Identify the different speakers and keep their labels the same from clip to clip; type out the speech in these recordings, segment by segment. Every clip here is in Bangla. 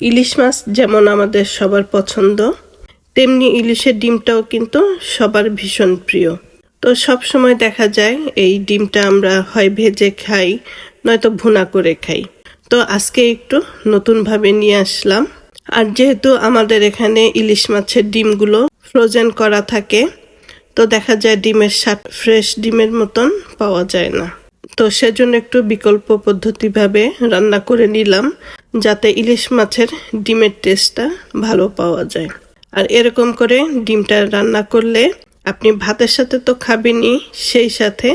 Speaker 1: ইলিশ মাছ যেমন আমাদের সবার পছন্দ, তেমনি ইলিশের ডিমটাও কিন্তু সবার ভীষণ প্রিয়। তো সব সময় দেখা যায় এই ডিমটা আমরা হয় ভেজে খাই, নয়তো ভুনা করে খাই। তো আজকে একটু নতুনভাবে নিয়ে আসলাম। আর যেহেতু আমাদের এখানে ইলিশ মাছের ডিমগুলো ফ্রোজেন করা থাকে, তো দেখা যায় ডিমের স্বাদ ফ্রেশ ডিমের মতন পাওয়া যায় না। তো সেজন্য একটু বিকল্প পদ্ধতিভাবে রান্না করে নিলাম, যাতে ইলিশ মাছের ডিমের টেস্টটা ভালো পাওয়া যায়। আর এরকম করে ডিমটা রান্না করলে আপনি ভাতের সাথে তো খাবেনই, সেই সাথে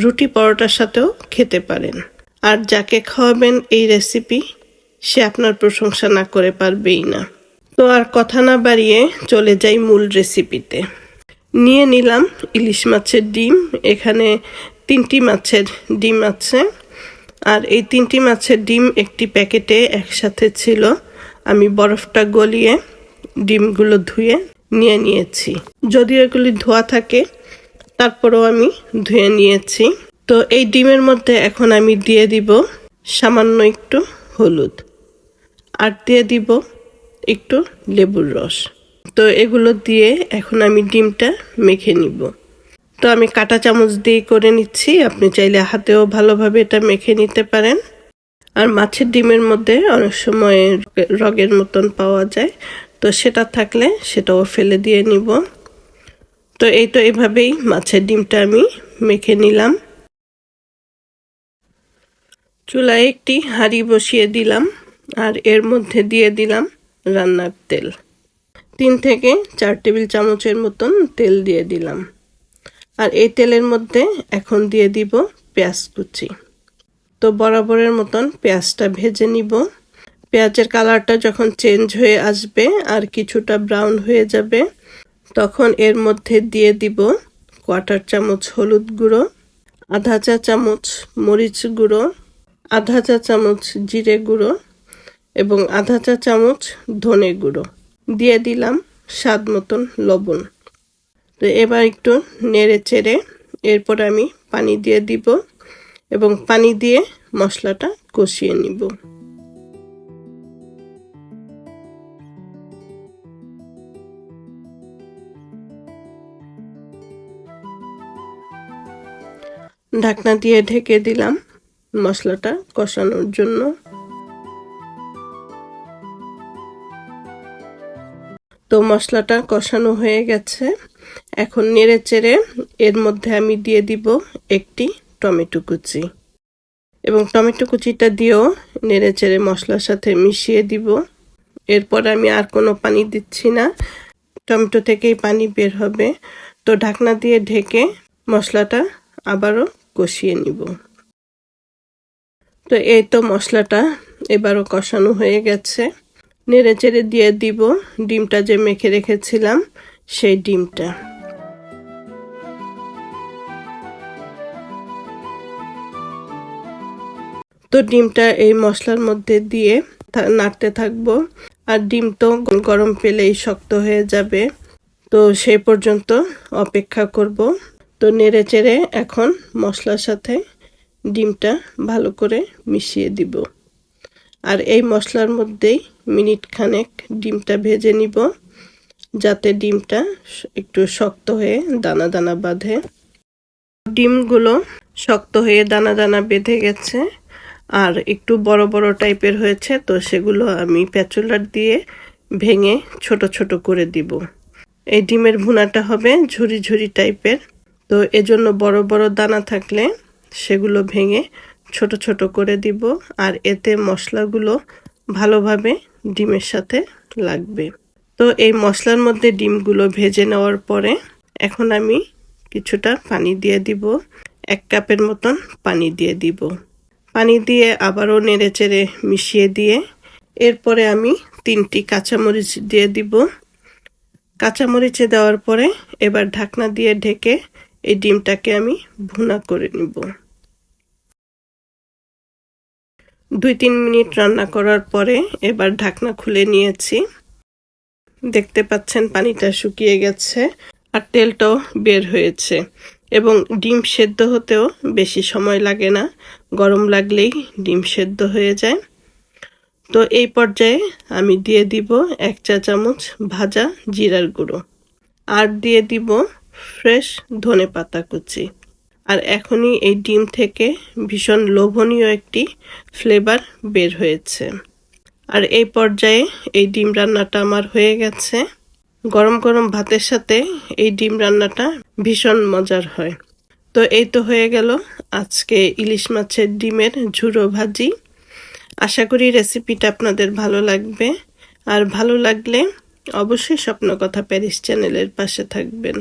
Speaker 1: রুটি পরোটার সাথেও খেতে পারেন। আর যাকে খাওয়াবেন এই রেসিপি, সে আপনার প্রশংসা না করে পারবেই না। তো আর কথা না বাড়িয়ে চলে যাই মূল রেসিপিতে। নিয়ে নিলাম ইলিশ মাছের ডিম, এখানে তিনটি মাছের ডিম আছে। আর এই তিনটি মাছের ডিম একটি প্যাকেটে একসাথে ছিল। আমি বরফটা গলিয়ে ডিমগুলো ধুয়ে নিয়ে নিয়েছি। যদিও এগুলি ধোয়া থাকে, তারপরেও আমি ধুয়ে নিয়েছি। তো এই ডিমের মধ্যে এখন আমি দিয়ে দিব সামান্য একটু হলুদ। আর দিয়ে দিব একটু লেবুর রস। তো এগুলো দিয়ে এখন আমি ডিমটা মেখে নিব। তো আমি কাটা চামচ দিয়ে করে নিচ্ছি। আপনি চাইলে হাতেও ভালোভাবে এটা মেখে নিতে পারেন। আর মাছের ডিমের মধ্যে অনেক সময় রগের মতন পাওয়া যায়। তো সেটা থাকলে সেটাও ফেলে দিয়ে নিব। তো এই তো এভাবেই মাছের ডিমটা আমি মেখে নিলাম। চুলায় একটি হাঁড়ি বসিয়ে দিলাম আর এর মধ্যে দিয়ে দিলাম রান্নার তেল। তিন থেকে চার টেবিল চামচের মতন তেল দিয়ে দিলাম। আর এই তেলের মধ্যে এখন দিয়ে দিব পেঁয়াজ কুচি। তো বরাবরের মতন পেঁয়াজটা ভেজে নিব। পেঁয়াজের কালারটা যখন চেঞ্জ হয়ে আসবে আর কিছুটা ব্রাউন হয়ে যাবে, তখন এর মধ্যে দিয়ে দিব কোয়াটার চামচ হলুদ গুঁড়ো, আধা চা চামচ মরিচ গুঁড়ো, আধা চা চামচ জিরে গুঁড়ো এবং আধা চা চামচ ধনে গুঁড়ো। দিয়ে দিলাম স্বাদ মতন লবণ। তো এবার একটু নেড়ে চেড়ে এরপর আমি পানি দিয়ে দিব এবং পানি দিয়ে মশলাটা কষিয়ে নিব। ঢাকনা দিয়ে ঢেকে দিলাম মশলাটা কষানোর জন্য। তো মশলাটা কষানো হয়ে গেছে। এখন নেড়ে চেড়ে এর মধ্যে আমি দিয়ে দিব একটি টমেটো কুচি। এবং টমেটো কুচিটা দিয়েও নেড়ে চেড়ে মশলার সাথে মিশিয়ে দিব। এরপর আমি আর কোনো পানি দিচ্ছি না। টমেটো থেকেই পানি বের হবে। তো ঢাকনা দিয়ে ঢেকে মশলাটা আবারও কষিয়ে নিব। তো এই তো মশলাটা এবারও কষানো হয়ে গেছে। নেড়ে চেড়ে দিয়ে দিব। ডিমটা যে মেখে রেখেছিলাম সেই ডিমটা। তো ডিমটা এই মশলার মধ্যে দিয়ে নাড়তে থাকব। আর ডিম তো গরম পেলেই শক্ত হয়ে যাবে। তো সেই পর্যন্ত অপেক্ষা করব। তো নেড়ে চেড়ে এখন মশলার সাথে ডিমটা ভালো করে মিশিয়ে দিব। আর এই মশলার মধ্যেই মিনিট খানেক ডিমটা ভেজে নিব। যাতে ডিমটা একটু শক্ত হয়ে দানা দানা বাঁধে। ডিমগুলো শক্ত হয়ে দানা দানা বেঁধে গেছে আর একটু বড় বড় টাইপের হয়েছে, তো সেগুলো আমি প্যাচুলার দিয়ে ভেঙে ছোট ছোট করে দিব। এই ডিমের ভুনাটা হবে ঝুরি ঝুরি টাইপের, তো এজন্য বড় বড় দানা থাকলে সেগুলো ভেঙে ছোট ছোট করে দিব। আর এতে মশলাগুলো ভালোভাবে ডিমের সাথে লাগবে। তো এই মশলার মধ্যে ডিমগুলো ভেজে নেওয়ার পরে এখন আমি কিছুটা পানি দিয়ে দিব। এক কাপের মতন পানি দিয়ে দিব। পানি দিয়ে আবারও নেড়ে চেড়ে মিশিয়ে দিয়ে এরপরে আমি তিনটি কাঁচামরিচ দিয়ে দিব। কাঁচামরিচে দেওয়ার পরে এবার ঢাকনা দিয়ে ঢেকে এই ডিমটাকে আমি ভুনা করে নিব। দুই তিন মিনিট রান্না করার পরে এবার ঢাকনা খুলে নিয়েছি। দেখতে পাচ্ছেন পানিটা শুকিয়ে গেছে আর তেলটাও বের হয়েছে এবং ডিম সেদ্ধ হতেও বেশি সময় লাগে না, গরম লাগলেই ডিম সেদ্ধ হয়ে যায়। তো এই পর্যায়ে আমি দিয়ে দিব এক চা চামচ ভাজা জিরার গুঁড়ো আর দিয়ে দিব ফ্রেশ ধনে পাতা কুচি। আর এখনই এই ডিম থেকে ভীষণ লোভনীয় একটি ফ্লেভার বের হয়েছে। আর এই পর্যায়ে এই ডিম রান্নাটা আমার হয়ে গেছে। গরম গরম ভাতের সাথে এই ডিম রান্নাটা ভীষণ মজার হয়। তো এই তো হয়ে গেল আজকে ইলিশ মাছের ডিমের ঝুড়ো ভাজি। আশা করি রেসিপিটা আপনাদের ভালো লাগবে। আর ভালো লাগলে অবশ্যই স্বপ্ন কথা প্যারিস চ্যানেলের পাশে থাকবেন।